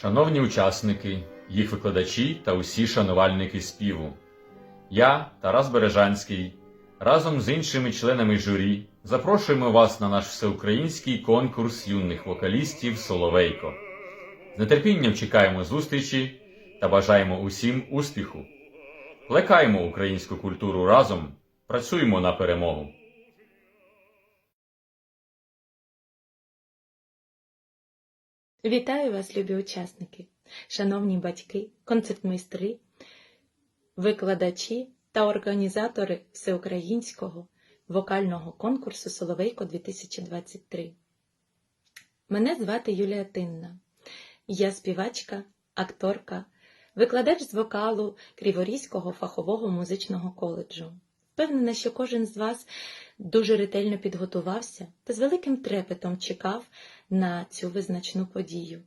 Шановні учасники, їх викладачі та усі шанувальники співу. Я, Тарас Бережанський, разом з іншими членами журі запрошуємо вас на наш всеукраїнський конкурс юних вокалістів Соловейко. З нетерпінням чекаємо зустрічі та бажаємо усім успіху. Плекаємо українську культуру разом, працюємо на перемогу. Вітаю вас, любі учасники, шановні батьки, концертмейстри, викладачі та організатори всеукраїнського вокального конкурсу Соловейко 2023. Мене звати Юлія Тинна. Я співачка, акторка, викладач з вокалу Криворізького фахового музичного коледжу. Впевнена, що кожен з вас дуже ретельно підготувався та з великим трепетом чекав на цю визначну подію.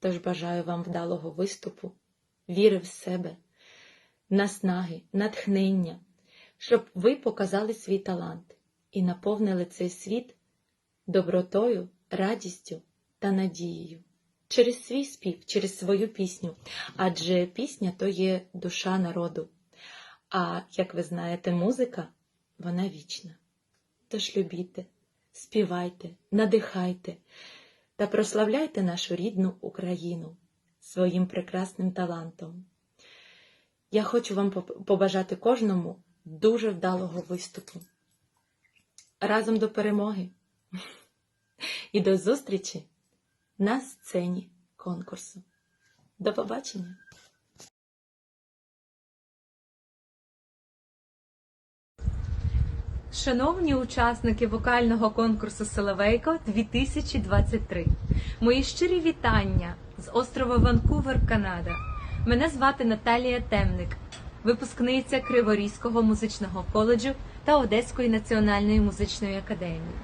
Тож бажаю вам вдалого виступу, віри в себе, наснаги, натхнення, щоб ви показали свій талант і наповнили цей світ добротою, радістю та надією. Через свій спів, через свою пісню, адже пісня то є душа народу. А як ви знаєте, музика вона вічна. Тож любіте, співайте, надихайте та прославляйте нашу рідну Україну своїм прекрасним талантом. Я хочу вам побажати кожному дуже вдалого виступу. Разом до перемоги і до зустрічі на сцені конкурсу. До побачення! Шановні учасники вокального конкурсу Соловейко 2023, мої щирі вітання з острова Ванкувер, Канада. Мене звати Наталія Темник, випускниця Криворізького музичного коледжу та Одеської національної музичної академії.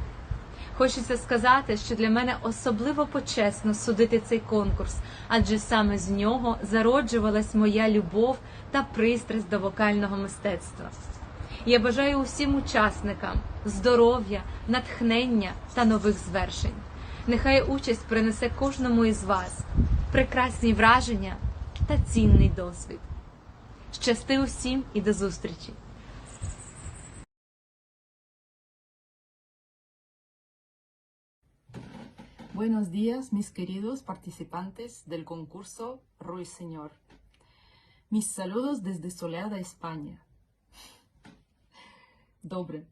Хочеться сказати, що для мене особливо почесно судити цей конкурс, адже саме з нього зароджувалась моя любов та пристрасть до вокального мистецтва. Я бажаю усім учасникам здоров'я, натхнення та нових звершень. Нехай участь принесе кожному із вас прекрасні враження та цінний досвід. Щасти усім і до зустрічі! Buenos días, mis queridos participantes del concurso Ruiseñor. Mis saludos desde soleada España. Добре.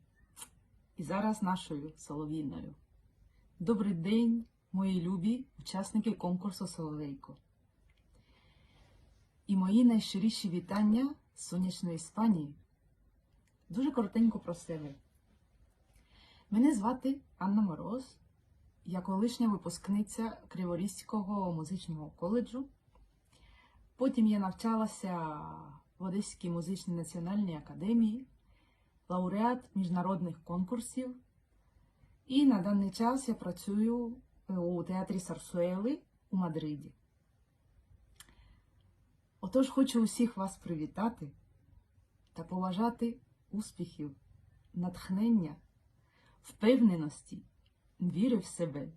І зараз нашою солов'їною. Добрий день, мої любі учасники конкурсу Соловейко. І мої найщиріші вітання з сонячної Іспанії. Дуже коротенько про себе. Мене звати Анна Мороз. Я колишня випускниця Криворізького музичного коледжу. Потім я навчалася в Одеській музичній національній академії, лауреат міжнародних конкурсів. І на даний час я працюю у театрі Сарсуели у Мадриді. Отож, хочу усіх вас привітати та поважати успіхів, натхнення, впевненості віри в себе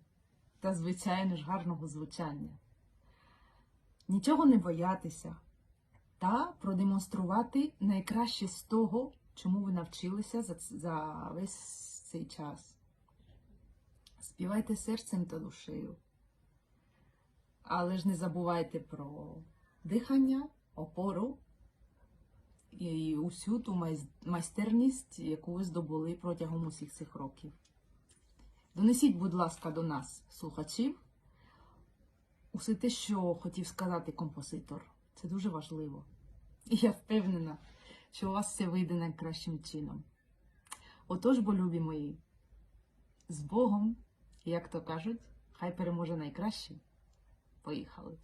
та, звичайно ж, гарного звучання. Нічого не боятися та продемонструвати найкраще з того, чому ви навчилися за, за весь цей час. Співайте серцем та душею. Але ж не забувайте про дихання, опору і усю ту майстерність, яку ви здобули протягом усіх цих років. Донесіть, будь ласка, до нас, слухачів, усе те, що хотів сказати композитор. Це дуже важливо. І я впевнена, що у вас все вийде найкращим чином. Отож, бо любі мої, з Богом, як то кажуть, хай переможе найкраще. Поїхали!